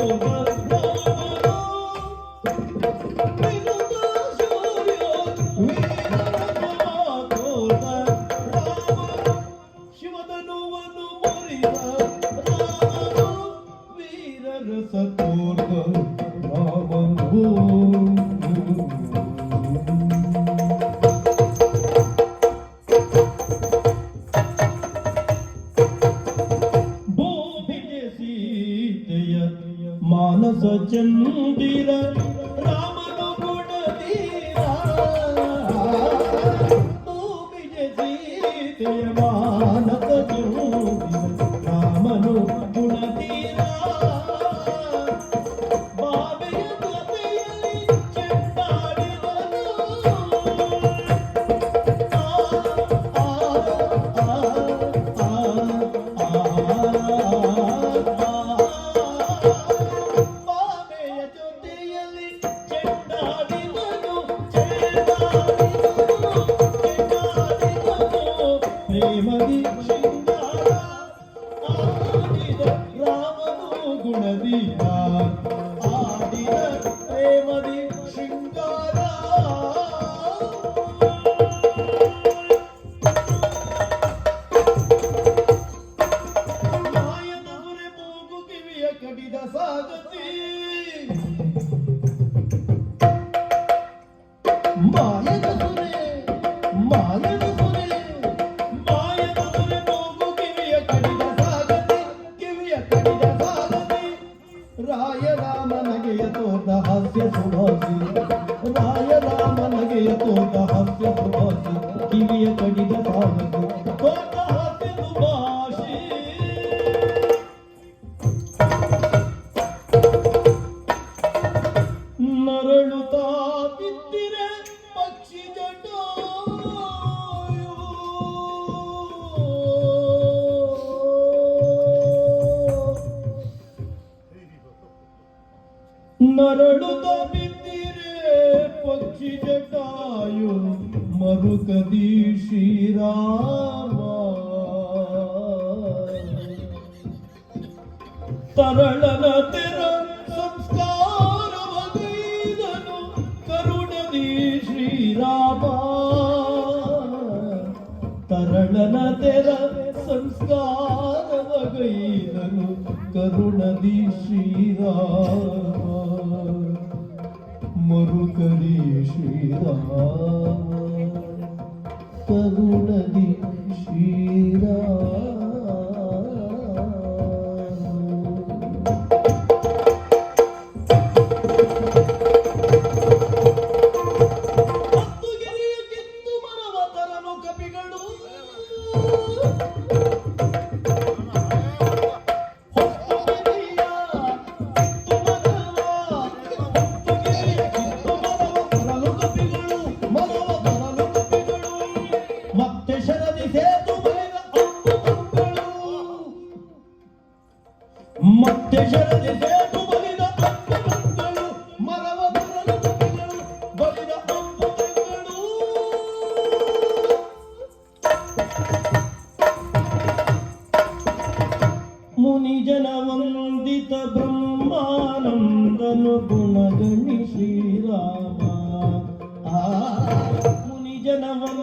Oh, ಕಡಿದ ಸಾಗತಿ ಮಾಯದ ಸುರೆ ಮಾಯದ ಸುರೆ ಮಾಯದ ಸುರೆ ಮೂಗು ಕಿವಿಯ ಕಡಿದ ಸಾಗತಿ ಕಿವಿಯ ಕಡಿದ ಸಾಗತಿ ಹಾಸ್ಯ ಸುಭಾಸಿ. ಹಾಸ್ಯ ಸುಭಾಸಿ. ಪಕ್ಷಿ ಜೊಟ್ಟು ನರಳುತ ಬಿದ್ದಿರೆ ಪಕ್ಷಿ ಜಟಾಯು ಮರುಕದಿ ತರಳನ ತೆರ ನ ತೆರ ಸಂಸ್ಕಾರವಗೈನನು ಕರುಣದಿ ಶ್ರೀರಾಮ. ಮರುಕರಿ ಶ್ರೀರಾಮ.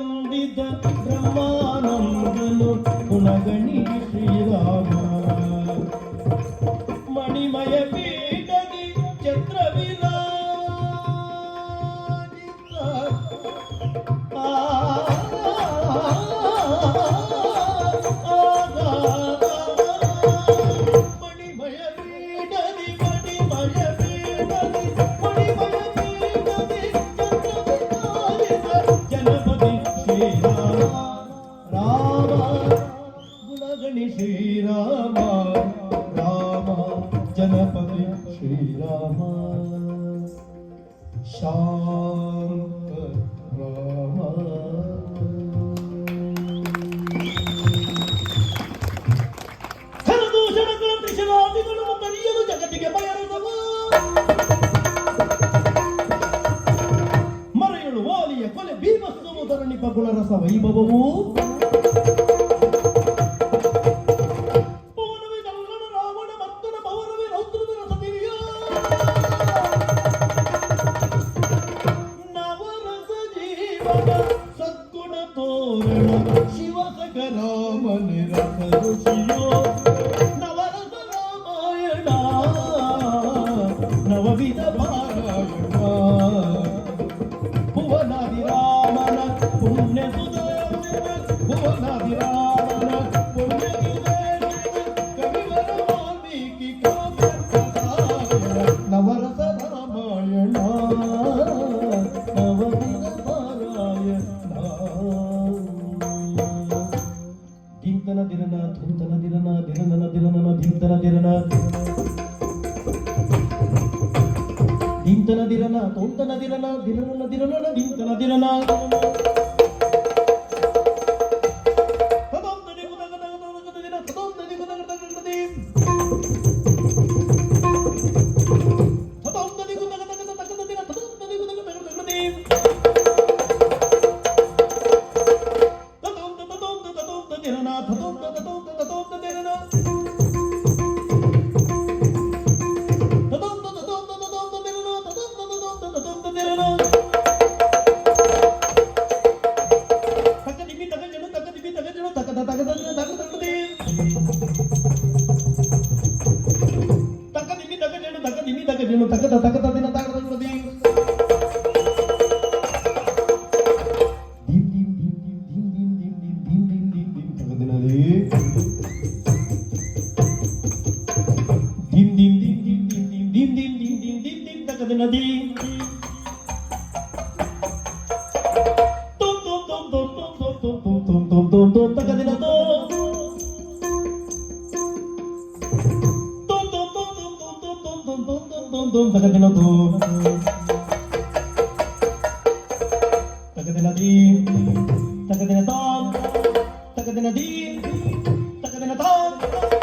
ವಂದಿದ ಬ್ರಹ್ಮಾನಂದನು ಗುಣಗಣಿ ಶ್ರೀರಾಮ ಗಣಪತಿ ಶ್ರೀರಾಮ. ಶಾಂತ ರಾಮ. ಕರೆದು ಜನಗಳನ್ನು ಶರಾದಿಗಳು ಮರೆಯಲು ಜಗತ್ತಿಗೆ ಬಯಲುತ್ತವ ಮರೆಯಲು ವಾಲಿಯ ಕೊಲೆ ಭೀಮಸ್ತು ಮುದರಣಿಪ ಕುಲರಸ ವೈಭವವು Thank you. tagadila do tagadila di tagadila do tagadila di tagadila do